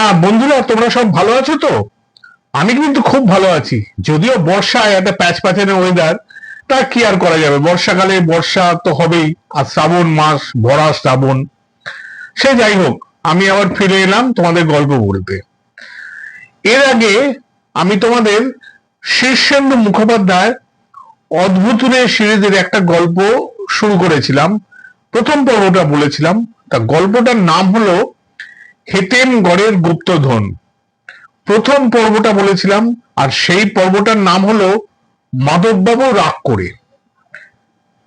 হ্যাঁ বন্ধুরা, তোমরা সব ভালো আছো তো? আমি কিন্তু খুব ভালো আছি। যদিও বর্ষায় একটা প্যাচ প্যাচানো ওয়েদার তা কি আর করা যাবে? বর্ষাকালে বর্ষা তো হবেই, আর শ্রাবণ মাস ভরা শ্রাবণ। সে যাই হোক, আমি আবার ফিরে এলাম তোমাদের গল্প বলতে। এর আগে আমি তোমাদের শীর্ষেন্দু মুখোপাধ্যায় অদ্ভুত সিরিজের একটা গল্প শুরু করেছিলাম। প্রথম পর্বটা বলেছিলাম। তা গল্পটার নাম হলো হেতেমগড়ের গুপ্তধন। প্রথম পর্বটা বলেছিলাম, আর সেই পর্বটার নাম হলো মাধববাবু রাগ করে।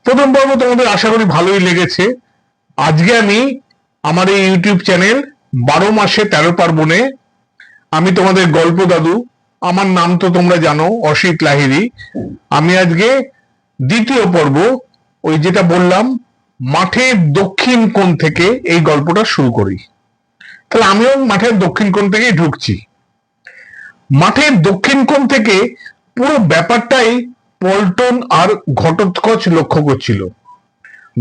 প্রথম পর্ব তোমাদের আশা করি ভালোই লেগেছে। আজকে আমি আমার এই ইউটিউব চ্যানেল বারো মাসে তেরো পার্বণে, আমি তোমাদের গল্প দাদু, আমার নাম তো তোমরা জানো, অসিত লাহিরি আমি আজকে দ্বিতীয় পর্ব, ওই যেটা বললাম, মাঠের দক্ষিণ কোণ থেকে এই গল্পটা শুরু করি। তাহলে আমিও মাঠের দক্ষিণ কোণ থেকেই ঢুকছি। মাঠের দক্ষিণ কোণ থেকে পুরো ব্যাপারটাই পল্টন আর ঘটোৎকচ লক্ষ্য করছিল।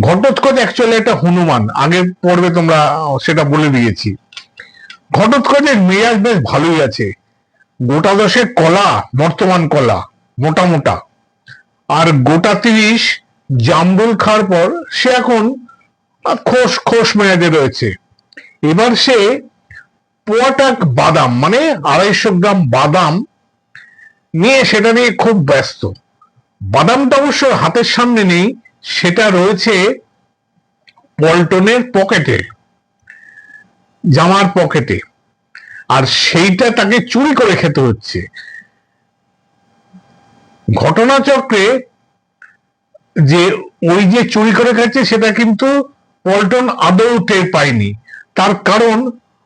ঘটোৎকচ অ্যাকচুয়ালি একটা হনুমান, আগের পর্বে তোমরা সেটা বলে দিয়েছি। ঘটোৎকচের মেয়াজ বেশ ভালোই আছে। গোটা দশেক কলা, বর্তমান কলা, মোটা মোটা। আর গোটা তিরিশ জাম্বুল খাওয়ার পর সে এখন খোস খোস মেয়াদে রয়েছে। এবার সে পোয়াটাক বাদাম মানে আড়াইশো গ্রাম বাদাম নিয়ে সেটা নিয়ে খুব ব্যস্ত। বাদামটা অবশ্য হাতের সামনে নেই, সেটা রয়েছে পল্টনের পকেটে, জামার পকেটে। আর সেইটা তাকে চুরি করে খেতে হচ্ছে। ঘটনাচক্রে যে ওই যে চুরি করে খাচ্ছে, সেটা কিন্তু পল্টন আদৌ টের পায়নি। তার কারণ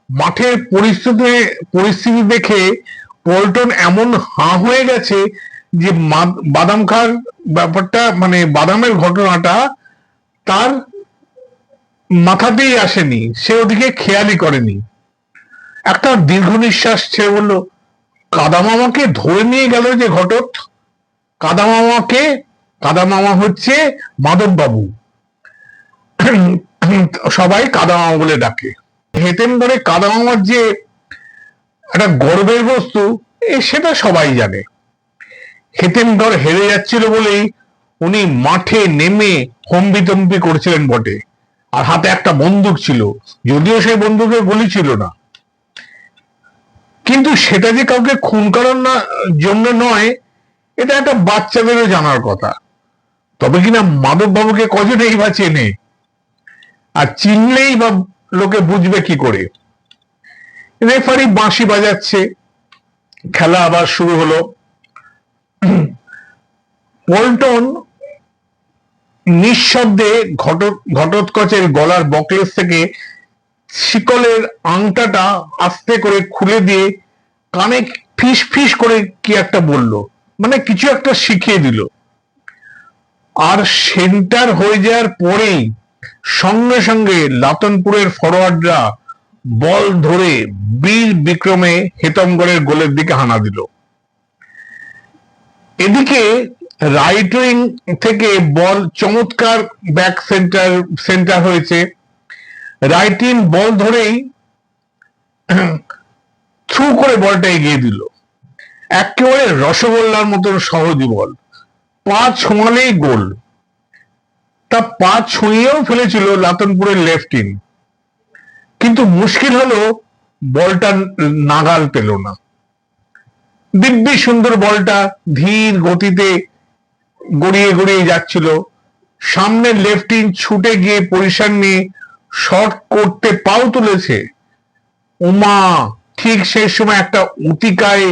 মাঠের পরিস্থিতি পরিস্থিতি দেখে পল্টন এমন হাঁ হয়ে গেছে যে বাদাম খাওয়ার ব্যাপারটা মানে বাদামের ঘটনাটা তার মাথাতেই আসেনি। সে ওদিকে খেয়ালই করেনি। একটা দীর্ঘ নিঃশ্বাস ছেড়ে বলল, কাদামামাকে ধরে নিয়ে গেল যে ঘটক। কাদামামাকে, কাদামামা হচ্ছে মাধব বাবু সবাই কাদামামা বলে ডাকে। ধরে কাদামামার যে একটা গর্বের বস্তু সেটা সবাই জানে। হেতেমগড় হেরে যাচ্ছিল বলেই উনি মাঠে নেমে হম্বিতম্বি করছিলেন বটে। আর হাতে একটা বন্দুক ছিল, যদিও সেই বন্দুকের গুলি ছিল না। কিন্তু সেটা যে কাউকে খুন করার না, জন্য নয়, এটা একটা বাচ্চাদেরও জানার কথা। তবে কিনা মাধব বাবুকে কজন এই বা চেনে আর চিনলেই বা লোকে বুঝবে কি করে। রেফারি বাঁশি বাজাচ্ছে, খেলা আবার শুরু হলো। পল্টন নিঃশব্দে ঘট, ঘটোৎকচের গলার বকলেস থেকে শিকলের আংটাটা আস্তে করে খুলে দিয়ে কানে ফিস ফিস করে কি একটা বলল মানে কিছু একটা শিখিয়ে দিল। আর সেন্টার হয়ে যাওয়ার পরেই সঙ্গে সঙ্গে লাতনপুরের ফরওয়ার্ডরা বল ধরে বীর বিক্রমে হেতমগড়ের গোলের দিকে হানা দিল। এদিকে রাইট উইং থেকে বল চমৎকার ব্যাক সেন্টার সেন্টার হয়েছে। রাইট ইন বল ধরেই থ্রু করে বলটা এগিয়ে দিল। একেবারে রসগোল্লার মতন সহজই বল। পা ছোঁয়ালেই গোল। তা পা ছুঁয়েও ফেলেছিল লাতনপুরের লেফট ইন কিন্তু মুশকিল হলো, বলটা নাগাল পেল না। দিব্যি সুন্দর বলটা ধীর গতিতে গড়িয়ে গড়িয়ে যাচ্ছিল। সামনে লেফট ইন ছুটে গিয়ে পজিশন নিয়ে শট করতে পাও তুলেছে। উমা, ঠিক সেই সময় একটা উতিকায়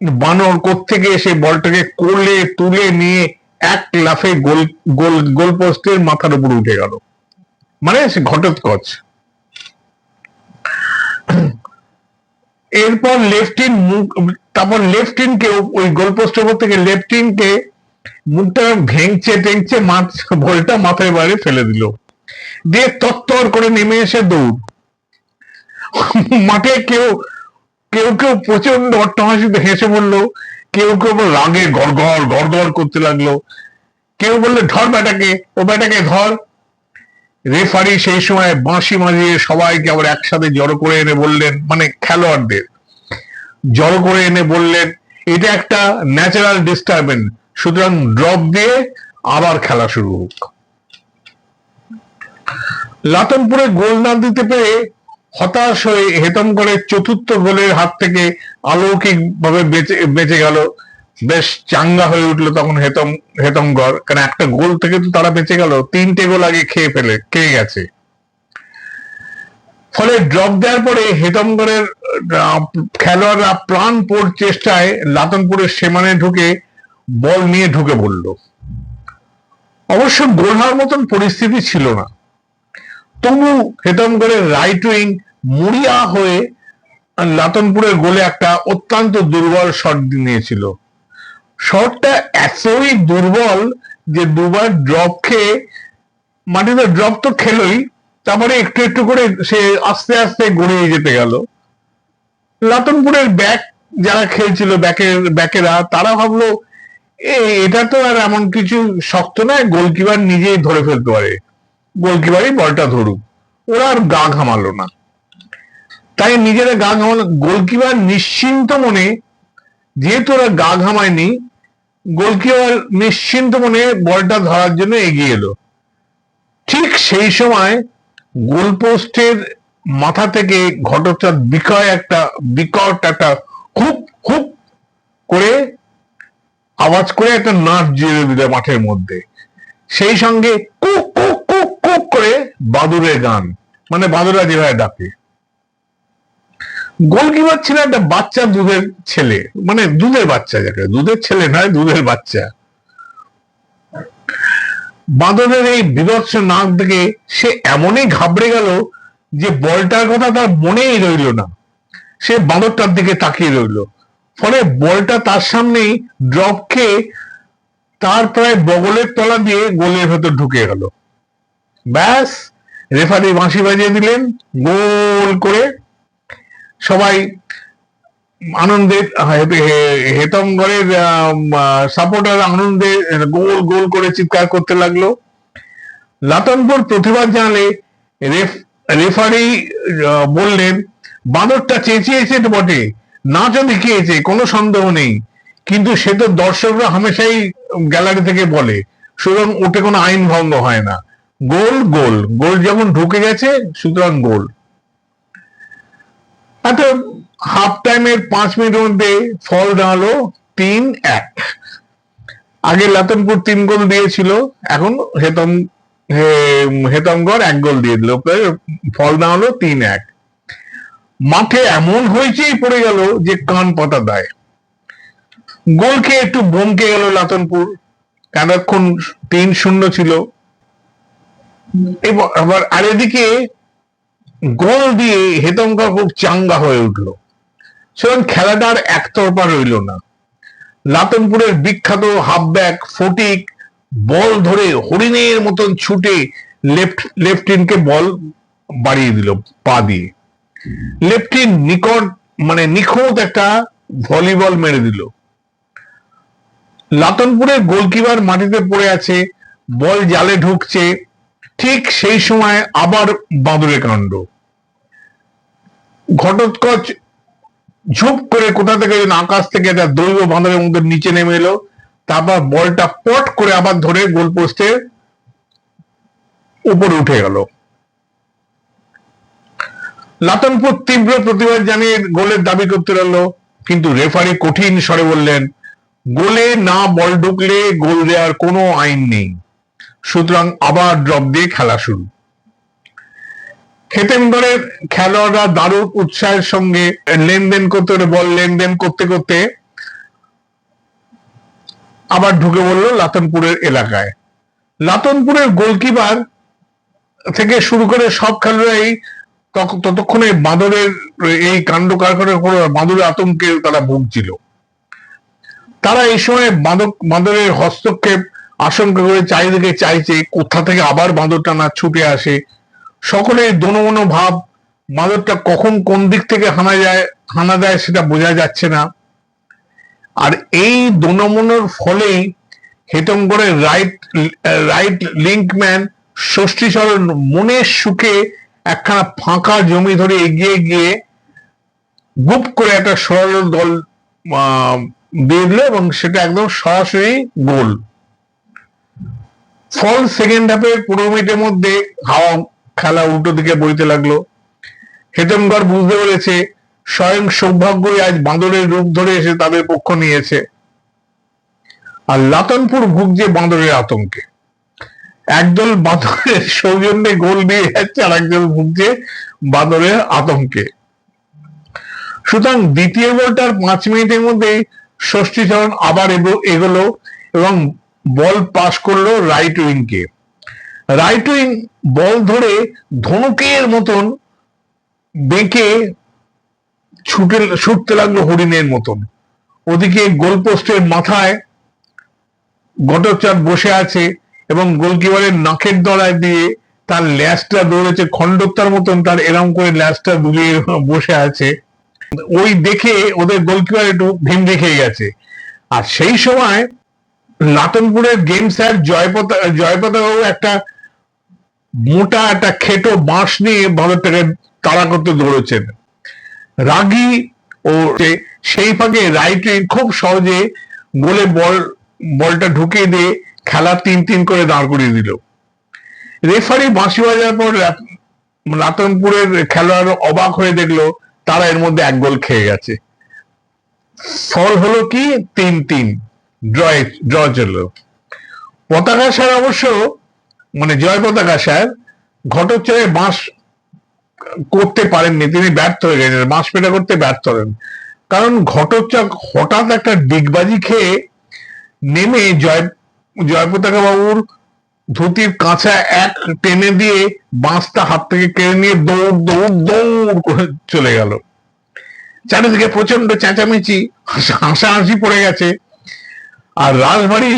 বানর কোত্থেকে এসে বলটাকে কোলে তুলে নিয়ে এক লাফে গোল গোল গোল পোস্টের মাথার উপর উঠে গেল। মানে সে ঘটোৎকচ। এরপর লেফট ইন মুখ, তারপর লেফট ইনকে ওই গোল পোস্টের উপর থেকে লেফট ইনকে মুখটা ভেঙচে টেংচে মাছ, বলটা মাথায় বাইরে ফেলে দিল। দিয়ে তত্তর করে নেমে এসে দৌড়। মাঠে কেউ কেউ কেউ প্রচণ্ড অট্টহাসিতে হেসে বলল কেউ কেউ রাগে গড়গড় গড়গড় করতে লাগল। কেউ বললে ধর ব্যাটাকে, ও ব্যাটাকে ধর। রেফারি সেই সময় বাঁশি মারিয়ে সবাইকে আবার একসাথে জড়ো করে এনে বললেন মানে খেলোয়াড়দের। জড়ো করে এনে বললেন, এটা একটা ন্যাচারাল ডিস্টারবেন্স সুতরাং ড্রপ দিয়ে আবার খেলা শুরু হোক। লাতনপুরে গোল না দিতে পেরে হতাশ হয়ে হেতমগড়ের চতুর্থ গোলের হাত থেকে অলৌকিক ভাবে বেঁচে বেঁচে গেল। বেশ চাঙ্গা হয়ে উঠল তখন হেতম, হেতমগড়। কারণ একটা গোল থেকে তো তারা বেঁচে গেল। তিনটে গোল আগে খেয়ে ফেলে, খেয়ে গেছে। ফলে ড্রপ দেওয়ার পরে হেতমগড়ের খেলোয়াড়রা প্রাণপোর চেষ্টায় লাতনপুরের সেমানে ঢুকে বল নিয়ে ঢুকে পড়ল। অবশ্য গোল হওয়ার মতন পরিস্থিতি ছিল না। তবু হেতমগড়ের রাইট উইং মুড়িয়া হয়ে লাতনপুরের গোলে একটা অত্যন্ত দুর্বল শট নিয়েছিল। শটটা এতই দুর্বল যে দুবার ড্রপ খেয়ে মাটিতে ড্রপ তো খেলোই, তারপরে একটু একটু করে সে আস্তে আস্তে গড়িয়ে যেতে গেল। লাতনপুরের ব্যাক যারা খেলছিল ব্যাকের ব্যাকেরা তারা ভাবলো এটা তো আর এমন কিছু শক্ত নয় গোলকিপার নিজেই ধরে ফেলতে পারে। গোলকিপারই বলটা ধরুক ওরা আর গা ঘামালো না। তাই নিজেরা গা ঘামালো গোলকিপার নিশ্চিন্ত মনে, যেহেতু ওরা গা ঘামায়নি, গোলকিপার নিশ্চিন্ত মনে বলটা ধরার জন্য এগিয়ে এলো। ঠিক সেই সময় গোলপোস্টের মাথা থেকে ঘটকচাঁদ বিকয় একটা, বিকট একটা খুব খুব করে আওয়াজ করে একটা নাচ জুড়ে দিল মাঠের মধ্যে। সেই সঙ্গে বাদুরের গান। মানে বাদুরা যেভাবে ডাকে। গোলকিপার ছিল একটা বাচ্চা দুধের ছেলে। মানে দুধের বাচ্চা যাকে। দুধের ছেলে নয়, দুধের বাচ্চা। বাঁদরের এই বিভৎস নাক দেখে সে এমনই ঘাবড়ে গেল যে বলটার কথা তার মনেই রইল না। সে বাঁদরটার দিকে তাকিয়ে রইল। ফলে বলটা তার সামনেই ড্রপ খেয়ে তার প্রায় বগলের তলা দিয়ে গোলের ভেতর ঢুকে গেল। ব্যাস রেফারি বাঁশি বাজিয়ে দিলেন, গোল করে সবাই আনন্দে হেতমগড়ের সাপোর্টার আনন্দে গোল গোল করে চিৎকার করতে লাগল। লাতনপুর প্রতিবাদ জানালে রেফ রেফারি বললেন, বাঁদরটা চেঁচিয়েছে তো বটে নাচও দেখিয়েছে, কোনো সন্দেহ নেই। কিন্তু সে তো দর্শকরা হামেশাই গ্যালারি থেকে বলে, সুতরাং ওতে কোনো আইন ভঙ্গ হয় না। গোল গোল। গোল যেমন ঢুকে গেছে, সুতরাং গোল। আচ্ছা হাফ টাইমের পাঁচ মিনিটের মধ্যে ফল দাঁড়াল তিন, এক। আগে লাতনপুর তিন গোল দিয়েছিল, এখন হেতম হেতমগড় এক গোল দিয়ে দিল। ফল দাঁড়াল তিন, এক। মাঠে এমন হয়েছেই পড়ে গেল যে কান পাতা দেয়। গোল খেয়ে একটু বমকে গেল লাতনপুর। এতক্ষণ তিন শূন্য ছিল। এবার আবার আর এদিকে গোল দিয়ে হেতমকা খুব চাঙ্গা হয়ে উঠল। সেরকম খেলাটা আর একতরফা রইল না। লাতনপুরের বিখ্যাত হাফব্যাক ফটিক বল ধরে হরিণের মতন ছুটে লেফট, লেফটিনকে বল বাড়িয়ে দিল, পা দিয়ে। লেফটিন নিকট মানে নিখুঁত একটা ভলিবল মেরে দিল। লাতনপুরের গোলকিপার মাটিতে পড়ে আছে, বল জালে ঢুকছে ঠিক সেই সময় আবার বাঁদরে কাণ্ড। ঘটোৎকচ ঝুপ করে কোথা থেকে যেন আকাশ থেকে একটা দৈব বাঁদরের মধ্যে নিচে নেমে এলো, তারপর বলটা পট করে আবার ধরে গোল পোস্টের উপরে উঠে গেল। লাতনপুর তীব্র প্রতিবাদ জানিয়ে গোলের দাবি করতে লাগল, কিন্তু রেফারি কঠিন স্বরে বললেন, গোলে না বল ঢুকলে গোল দেওয়ার কোনো আইন নেই। সুতরাং আবার ড্রপ দিয়ে খেলা শুরু। খেতেমগড়ের খেলোয়াড়রা দারুণ উৎসাহের সঙ্গে লেনদেন করতে বল লেনদেন করতে করতে আবার ঢুকে পড়ল লাতনপুরের এলাকায়। লাতনপুরের গোলকিপার থেকে শুরু করে সব খেলোয়াড়ই ততক্ষণে বাঁদরের এই কাণ্ড কারখানার বাঁদরের আতঙ্কে তারা ভুগছিল। তারা এই সময় বাঁদক, বাঁদরের হস্তক্ষেপ আশঙ্কা করে চারিদিকে চাইছে কোথা থেকে আবার বাঁদরটা না ছুটে আসে। সকলের দনমনো ভাব, বাঁদরটা কখন কোন দিক থেকে হানা যায়, হানা দেয় সেটা বোঝা যাচ্ছে না। আর এই দনমনোর ফলেই হেতমগড়ের রাইট রাইট লিঙ্কম্যান ষষ্ঠীচরণ মনের সুখে একখানা ফাঁকা জমি ধরে এগিয়ে গিয়ে গুপ করে একটা সরল দল দিয়ে দিল এবং সেটা একদম সরাসরি গোল। ফল সেকেন্ড হাফে পনেরো মিনিটের মধ্যে হাওয়া খেলা উল্টো দিকে বইতে লাগল। হেতমগড় বুঝতে পেরেছে স্বয়ং সৌভাগ্যই আজ বাঁদরের রূপ ধরে এসে তাদের পক্ষ নিয়েছে। আর লাতনপুর ভুগছে বাঁদরের আতঙ্কে। একদল বাঁদরের সৌজন্যে গোল দিয়ে যাচ্ছে, আর একজন ভুগছে বাঁদরের আতঙ্কে। সুতরাং দ্বিতীয় গোলটার পাঁচ মিনিটের মধ্যেই ষষ্ঠীচরণ আবার এগো- এগোলো এবং বল পাস করল রাইট উইংকে রাইট উইং বল ধরে ধনুকের মতন বেঁকে ছুটে, ছুটতে লাগল হরিণের মতন। ওদিকে গোলপোস্টের মাথায় ঘটকচাঁদ বসে আছে এবং গোলকিপারের নাকের দড়ায় দিয়ে তার ল্যাসটা দৌড়েছে খণ্ডত্তার মতন তার এরম করে ল্যাসটা দুলিয়ে বসে আছে। ওই দেখে ওদের গোলকিপার একটু ভেঙে খেয়ে গেছে। আর সেই সময় লাতনপুরের গেম স্যার জয়পতা, জয়পতাবাবু একটা মোটা একটা খেটো বাঁশ নিয়ে ভারতটাকে তাড়া করতে দৌড়েছেন রাগি ও সেই ফাঁকে রাইট খুব সহজে গোলে বল, বলটা ঢুকিয়ে দিয়ে খেলা তিন তিন করে দাঁড় করিয়ে দিল। রেফারি বাঁশি বাজার পর রাতনপুরের খেলোয়াড় অবাক হয়ে দেখল তারা এর মধ্যে এক গোল খেয়ে গেছে। ফল হলো কি? তিন তিন। ড্র ড্র পতাকা স্যার অবশ্য মানে জয় পতাকা স্যার ঘটকচরে বাঁশ করতে পারেননি, তিনি ব্যর্থ হয়ে গেছেন বাঁশ পেটা করতে ব্যর্থ হলেন। কারণ ঘটকচক হঠাৎ একটা ডিগবাজি খেয়ে নেমে জয় জয় পতাকা বাবুর ধুতির কাঁচা এক টেনে দিয়ে বাঁশটা হাত থেকে কেড়ে নিয়ে দৌড় দৌড় দৌড় করে চলে গেল। চারিদিকে প্রচণ্ড চেঁচামেচি, হাসা- হাসাহাসি পড়ে গেছে। আর রাজবাড়ি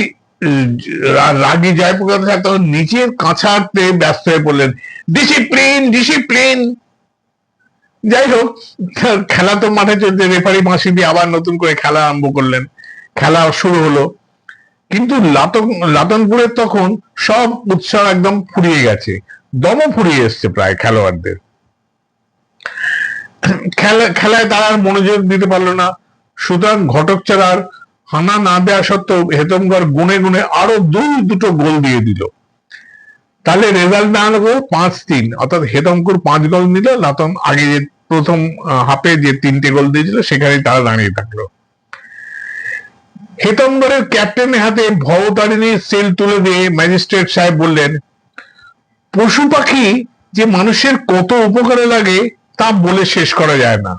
রাগী জয়প্রকাশ তখন নিচের কাঁচাতে ব্যস্ত হয়ে পড়লেন। ডিসিপ্লিন ডিসিপ্লিন যাই হোক, খেলা তো মাঠে চলছে রেফারি মাসি দিয়ে আবার নতুন করে খেলা আরম্ভ করলেন। খেলা শুরু হলো। কিন্তু লাতন লাতনপুরের তখন সব উৎসাহ একদম ফুরিয়ে গেছে। দম ফুরিয়ে এসছে প্রায় খেলোয়াড়দের। খেলা, খেলায় তারা আর মনোযোগ দিতে পারল না। সুতরাং ঘটক ছাড়ার হানা না দেওয়া সত্ত্বেও হেতমগড় গুনে গুনে আরও দুই, দুটো গোল দিয়ে দিল। তাহলে রেজাল্ট হলো পাঁচ তিন, অর্থাৎ হেতমকুর পাঁচ গোল নিল লাতন আগে যে প্রথম হাফে যে তিনটে গোল দিয়েছিল সেখানে তারা দাঁড়িয়ে থাকল। হেতমগড়ের ক্যাপ্টেনের হাতে ভবতারিণীর সেল তুলে দিয়ে ম্যাজিস্ট্রেট সাহেব বললেন, পশু পাখি যে মানুষের কত উপকারে লাগে, তা বলে শেষ করা যায় না।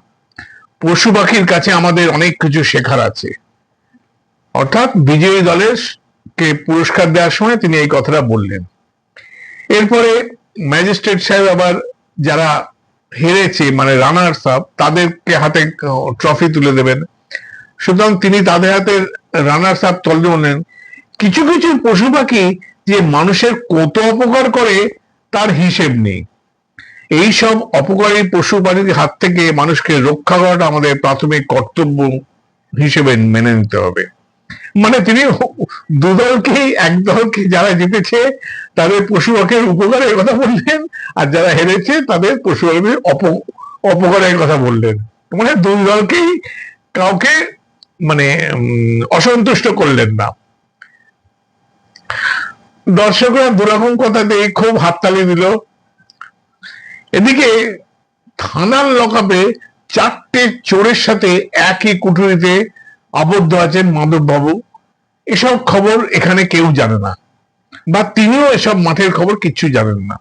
পশু পাখির কাছে আমাদের অনেক কিছু শেখার আছে। অর্থাৎ বিজয়ী দলের কে পুরস্কার দেওয়ার সময় তিনি এই কথাটা বললেন। এরপরে ম্যাজিস্ট্রেট সাহেব আবার যারা হেরেছে মানে রানার্স আপ, তাদেরকে হাতে ট্রফি তুলে দেবেন। সুতরাং তিনি তাদের হাতে রানার্স আপ তুলে বললেন কিছু কিছু পশু পাখি যে মানুষের কত অপকার করে, তার হিসেব নেই। এই সব অপকারী পশু প্রাণীর হাত থেকে মানুষকে রক্ষা করাটা আমাদের প্রাথমিক কর্তব্য হিসেবে মেনে নিতে হবে। মানে তিনি দুদলকেই এক দলকে যারা জিতেছে, তাদের পশু পাখির উপকারের কথা বললেন, আর যারা হেরেছে, তাদের পশু পাখির অপ- অপকারের কথা বললেন। মানে দুই দলকেই কাউকে মানে অসন্তুষ্ট করলেন না। দর্শকরা দুরকম কথা দিয়ে খুব হাততালি দিল। এদিকে থানার লকাপে চারটে চোরের সাথে একই কুঠুরিতে আবদ্ধ আছেন মাধব বাবু এসব খবর এখানে কেউ জানে না। বা তিনিও এসব মাঠের খবর কিচ্ছু জানেন না।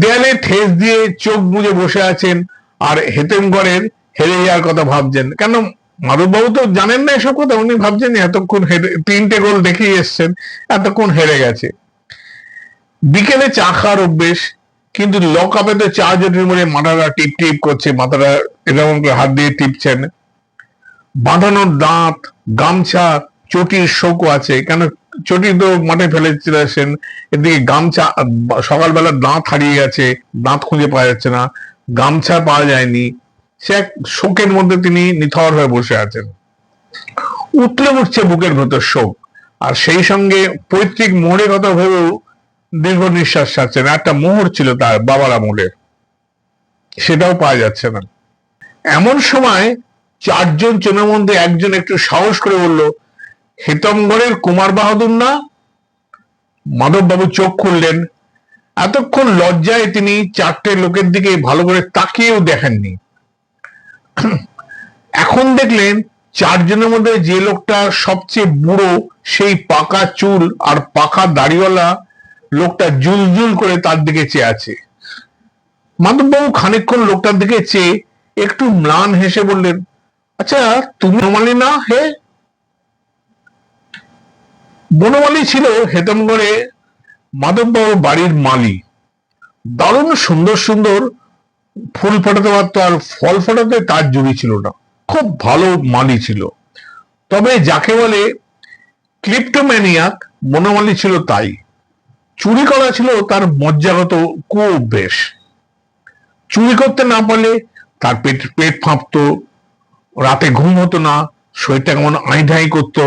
দেয়ালে ঠেস দিয়ে চোখ বুজে বসে আছেন আর হেতেমগড়ের হেরে যাওয়ার কথা ভাবছেন। কেন মাধববাবু তো জানেন না এসব কথা? উনি ভাবছেন এতক্ষণ হেরে তিনটে গোল দেখেই এসছেন, এতক্ষণ হেরে গেছে। বিকেলে চা খাওয়ার অভ্যেস, কিন্তু লক আপে তো চা জটির মনে মাথাটা টিপ টিপ করছে, মাথাটা এরকম হাত দিয়ে টিপছেন। বাঁধানোর দাঁত, গামছা, চটির শোকও আছে। কেন চটি তো মাঠে ফেলে চলেছেন এদিকে গামছা, সকালবেলা দাঁত হারিয়ে গেছে, দাঁত খুঁজে পাওয়া যাচ্ছে না, গামছা পাওয়া যায়নি। সে এক শোকের মধ্যে তিনি নিথর হয়ে বসে আছেন। উতলে উঠছে বুকের ভেতর শোক, আর সেই সঙ্গে পৈতৃক মোড়ে কথা ভেবেও দীর্ঘ নিঃশ্বাস ছাড়ছে না। একটা মোহর ছিল তার, বাবার আমলের সেটাও পাওয়া যাচ্ছে না। এমন সময় চারজন জনের মধ্যে একজন একটু সাহস করে বলল হেতমগড়ের কুমার বাহাদুর না? মাধববাবু চোখ খুললেন। এতক্ষণ লজ্জায় তিনি চারটে লোকের দিকে ভালো করে তাকিয়েও দেখেননি। এখন দেখলেন চারজনের মধ্যে যে লোকটা সবচেয়ে বুড়ো, সেই পাকা চুল আর পাকা দাড়িওয়ালা লোকটা জুলজুল করে তার দিকে চেয়ে আছে। মাধববাবু খানিকক্ষণ লোকটার দিকে চেয়ে একটু ম্লান হেসে বললেন আচ্ছা তুমি বনমালী না, হে? বনমালী ছিল হেতমগড়ে মাধববাবুর বাড়ির মালি দারুণ সুন্দর সুন্দর ফুল ফোটাতে পারতো আর ফল ফোটাতে তার জুড়ি ছিল না। খুব ভালো মালি ছিল। তবে যাকে বলে ক্লিপ্টোম্যানিয়াক বনমালী ছিল তাই। চুরি করা ছিল তার মজ্জাগত কু অভ্যেস চুরি করতে না পারলে তার পেট পেট ফাঁপতো রাতে ঘুম হতো না, শরীরটা কেমন আই আইঢাই করতো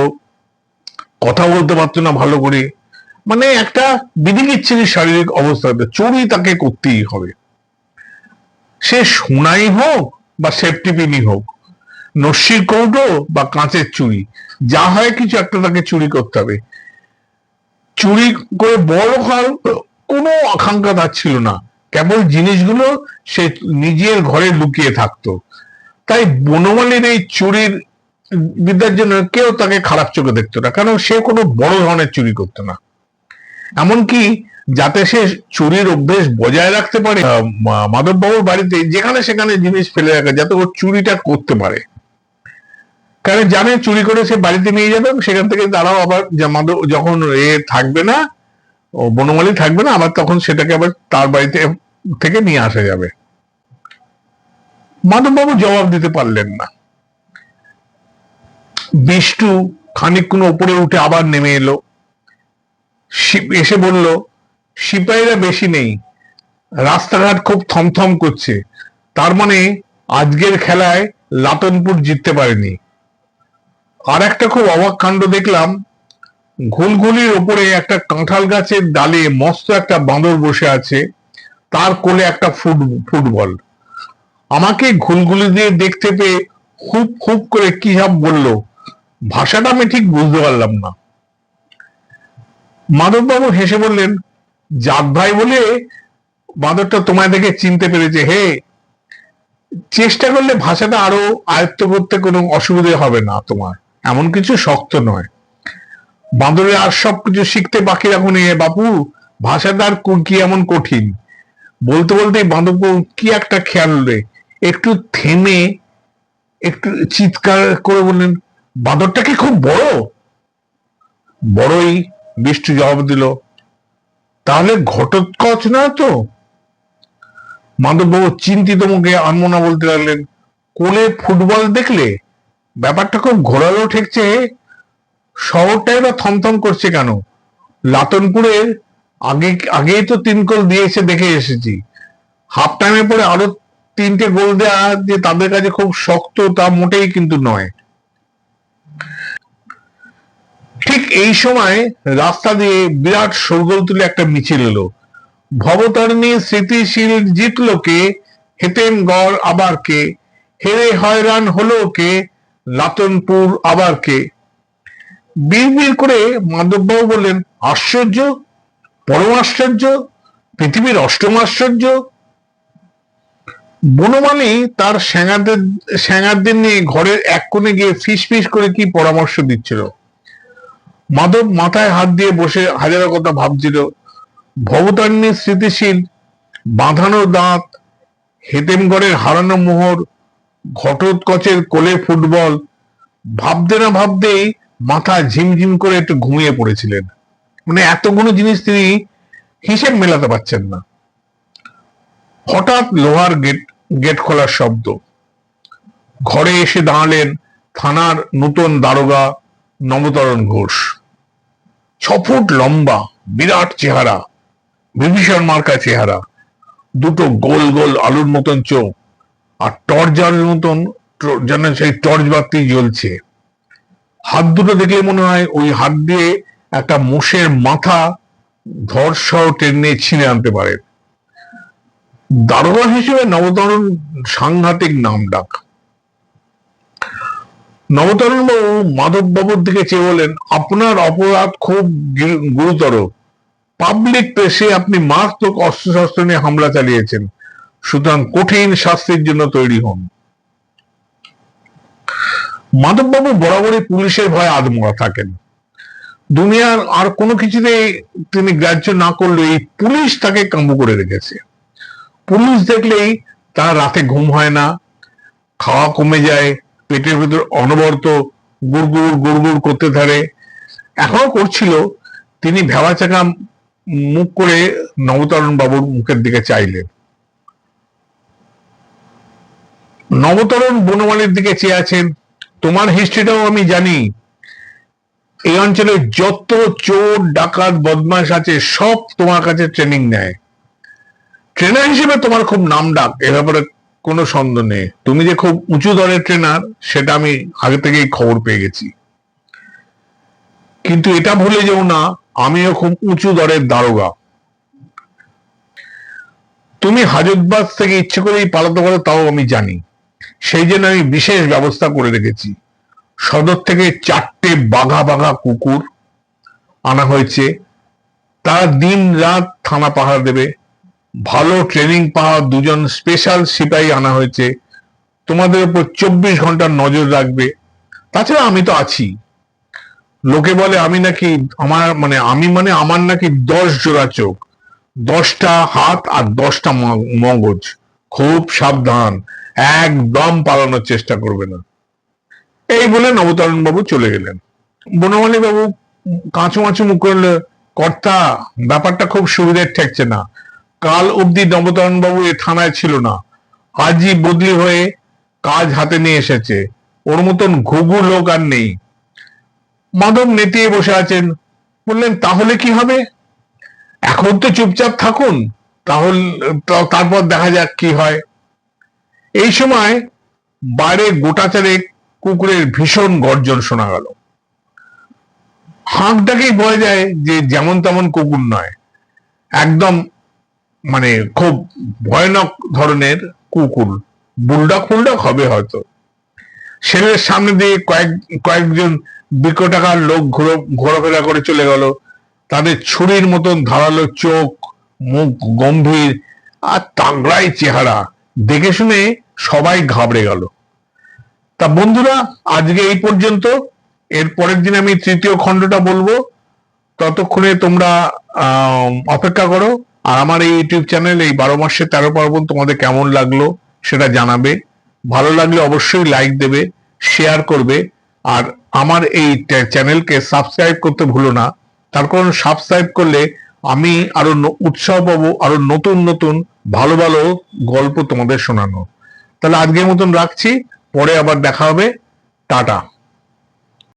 কথা বলতে পারতো না ভালো করে। মানে একটা বিধিকিচ্ছিরি শারীরিক অবস্থা চুরি তাকে করতেই হবে। সে সোনাই হোক বা সেফটি পিনি হোক, নস্যির কৌটো বা কাঁচের চুরি যা হয় কিছু একটা তাকে চুরি করতে হবে। চুরি করে বড় হওয়ার কোনো আকাঙ্ক্ষা তার ছিল না। কেবল জিনিসগুলো সে নিজের ঘরে লুকিয়ে থাকতো। তাই বনমালীর এই চুরির বিদ্যার জন্য কেউ তাকে খারাপ চোখে দেখতো না, কারণ সে কোনো বড় ধরনের চুরি করতো না। এমনকি যাতে সে চুরির অভ্যেস বজায় রাখতে পারে মাধববাবুর বাড়িতে যেখানে সেখানে জিনিস ফেলে রাখে, যাতে ও চুরিটা করতে পারে। কারণ জানে চুরি করে সে বাড়িতে নিয়ে যাবে সেখান থেকে তারাও আবার যখন এ থাকবে না, ও বনমালী থাকবে না, আবার তখন সেটাকে আবার তার বাড়িতে থেকে নিয়ে আসা যাবে। মাধববাবু জবাব দিতে পারলেন না। বিষ্টু খানিকক্ষণ উপরে উঠে আবার নেমে এলো। এসে বলল, সিপাহীরা বেশি নেই। রাস্তাঘাট খুব থমথম করছে। তার মানে আজকের খেলায় লাতনপুর জিততে পারেনি। আর একটা খুব অবাক কাণ্ড দেখলাম। ঘুলঘুলির ওপরে একটা কাঁঠাল গাছের ডালে মস্ত একটা বাঁদর বসে আছে। তার কোলে একটা ফুট, ফুটবল। আমাকে ঘুলগুলি দিয়ে দেখতে পেয়ে খুব খুব করে কি সব বলল? ভাষাটা আমি ঠিক বুঝতে পারলাম না। মাধববাবু হেসে বললেন, জাত ভাই বলে বাঁদরটা তোমায় দেখে চিনতে পেরেছে, হে। চেষ্টা করলে ভাষাটা আরও আয়ত্ত করতে কোনো অসুবিধে হবে না তোমার। এমন কিছু শক্ত নয়। বাঁদরে আর সবকিছু শিখতে বাকি রাখুন এ বাপু। ভাষাটা আর কো- এমন কঠিন? বলতে বলতে বাঁদরবাবু কি একটা খেয়াল রে। একটু থেমে, একটু চিৎকার করে বললেন, বাঁদরটা কি খুব বড়? বড়ই বৃষ্টি জবাব দিল, তাহলে ঘটোৎকচ না তো? মাধববাবু চিন্তিত মুখে আনমনা বলতে লাগলেন, কোলে ফুটবল দেখলে? ব্যাপারটা খুব ঘোরালো ঠেকছে, শহরটাই বা থমথম করছে কেন? লাতনপুরের আগে, আগেই তো তিন গোল দিয়েছে দেখে এসেছি। হাফ টাইমে পরে আরও তিনটে গোল দেওয়া যে তাদের কাছে খুব শক্ত তা মোটেই কিন্তু নয়। ঠিক এই সময় রাস্তা দিয়ে বিরাট সরগোল তুলে একটা মিছিল এলো। ভবতারিণী স্মৃতিশীল জিতলো কে, হেতেন গড় আবার কে, হেরে হয়রান হলো কে লাতনপুর আবার কে। বিড় করে মাধববাবু বললেন, আশ্চর্য, পরম আশ্চর্য, পৃথিবীর অষ্টম আশ্চর্য বনমালী তার স্যাঙাদের স্যাঙারদের নিয়ে ঘরের এক কোণে গিয়ে ফিস ফিস করে কি পরামর্শ দিচ্ছিল? মাধব মাথায় হাত দিয়ে বসে হাজারো কথা ভাবছিল। ভবতারিণী স্মৃতিশীল, বাঁধানো দাঁত হেতেমগড়ের হারানো মোহর, ঘটোৎকচের কোলে ফুটবল, ভাবতে না ভাবতেই মাথা ঝিমঝিম করে একটু ঘুমিয়ে পড়েছিলেন। মানে এতগুলো জিনিস তিনি হিসেব মেলাতে পারছেন না। হঠাৎ লোহার গেট গেট খোলার শব্দ। ঘরে এসে দাঁড়ালেন থানার নতুন দারোগা নবতরণ ঘোষ। ছ ফুট লম্বা, বিরাট চেহারা, বিভীষণ মার্কা চেহারা। দুটো গোল গোল আলুর মতন চোখ আর টর্চারের মতন ট- যেন সেই টর্চ বাতি জ্বলছে। হাত দুটো দেখলে মনে হয় ওই হাত দিয়ে একটা মোষের মাথা ধর্ষাও টেনে ছিঁড়ে আনতে পারেন দারোগা হিসেবে নবতরণ সাংঘাতিক নাম ডাক। নবতরণ বাবু মাধব বাবুর দিকে চেয়ে বলেন আপনার অপরাধ খুব গুরুতর। পাবলিক প্লেসে আপনি মারাত্মক অস্ত্রশস্ত্র নিয়ে হামলা চালিয়েছেন। সুতরাং কঠিন শাস্তির জন্য তৈরি হন। মাধববাবু বরাবরই পুলিশের ভয়ে আদমরা থাকেন। দুনিয়ার আর কোনো কিছুতে তিনি গ্রাহ্য না করলে এই পুলিশ তাকে কাবু করে রেখেছে। পুলিশ দেখলেই তার রাতে ঘুম হয় না। খাওয়া কমে যায়, পেটের ভিতর অনবরত গুড়গুড় গুড়গুড় করতে থাকে এখনও করছিল, তিনি ভেবা চাকা মুখ করে নবতরণ বাবুর মুখের দিকে চাইলেন। নবতরণ বনমালীর দিকে চেয়ে আছেন, তোমার হিস্ট্রিটাও আমি জানি। এই অঞ্চলে যত চোর, ডাকাত, বদমাশ আছে, সব তোমার কাছে ট্রেনিং নেয়। ট্রেনার হিসেবে তোমার খুব নাম ডাক, এ ব্যাপারে কোনো সন্দেহ নেই। তুমি যে খুব উঁচু দরের ট্রেনার, সেটা আমি আগে থেকেই খবর পেয়ে গেছি। কিন্তু এটা ভুলে যেও না, আমিও খুব উঁচু দরের দারোগা। তুমি হাজতবাস থেকে ইচ্ছে করেই পালাতে পারো, তাও আমি জানি। সেই জন্য আমি বিশেষ ব্যবস্থা করে রেখেছি। সদর থেকে চারটে বাঘা বাঘা কুকুর আনা হয়েছে। তারা দিন রাত থানা পাহারা দেবে। ভালো ট্রেনিং পাওয়া দুজন স্পেশাল সিপাহী আনা হয়েছে। তোমাদের উপর চব্বিশ ঘণ্টার নজর রাখবে। তাছাড়া আমি তো আছি। লোকে বলে, আমি নাকি আমার মানে আমি মানে আমার নাকি দশ জোড়া চোখ। দশটা হাত আর দশটা মগজ। খুব সাবধান। একদম পালানোর চেষ্টা করবে না। এই বলে নবতরণ বাবু চলে গেলেন। বনমালী বাবু কাঁচু মাচু মুখ করলে, কর্তা, ব্যাপারটা খুব সুবিধের ঠেকছে না। কাল অবধি বাবু এ থানায় ছিল না। আজই বদলি হয়ে কাজ হাতে নিয়ে এসেছে। ওর মতন ঘুঘু লোক আর নেই। মাধব নেতিয়ে বসে আছেন। বললেন, তাহলে কি হবে? এখন তো চুপচাপ থাকুন। তাহলে তারপর দেখা যাক কি হয়। এই সময় বাইরে গোটা চারেক কুকুরের ভীষণ গর্জন শোনা গেল। হাঁকটাকেই বোঝা যায় যে যেমন তেমন কুকুর নয়। একদম মানে খুব ভয়ানক ধরনের কুকুর। বুলডক ফুলডক হবে হয়তো। সেলের সামনে দিয়ে কয়েক, কয়েকজন বিকটাকার লোক ঘুরো, ঘোরাফেরা করে চলে গেল। তাদের ছুরির মতন ধারালো চোখ, মুখ গম্ভীর আর তাগড়াই চেহারা। দেখে শুনে সবাই ঘাবড়ে গেল। তা বন্ধুরা, আজকে এই পর্যন্ত। এর পরের দিন আমি তৃতীয় খণ্ডটা বলব। ততক্ষণে তোমরা অপেক্ষা করো। আর আমার এই ইউটিউব চ্যানেল, এই বারো মাসে তেরো পার্বণ তোমাদের কেমন লাগল সেটা জানাবে। ভালো লাগলে অবশ্যই লাইক দেবে শেয়ার করবে। আর আমার এই চ্যানেলকে সাবস্ক্রাইব করতে ভুলো না। তার কারণ সাবস্ক্রাইব করলে আমি আরও উৎসাহ পাবো, আরও নতুন নতুন ভালো ভালো গল্প তোমাদের শোনানো তাহলে আজকের মতন রাখছি, পরে আবার দেখা হবে। টাটা।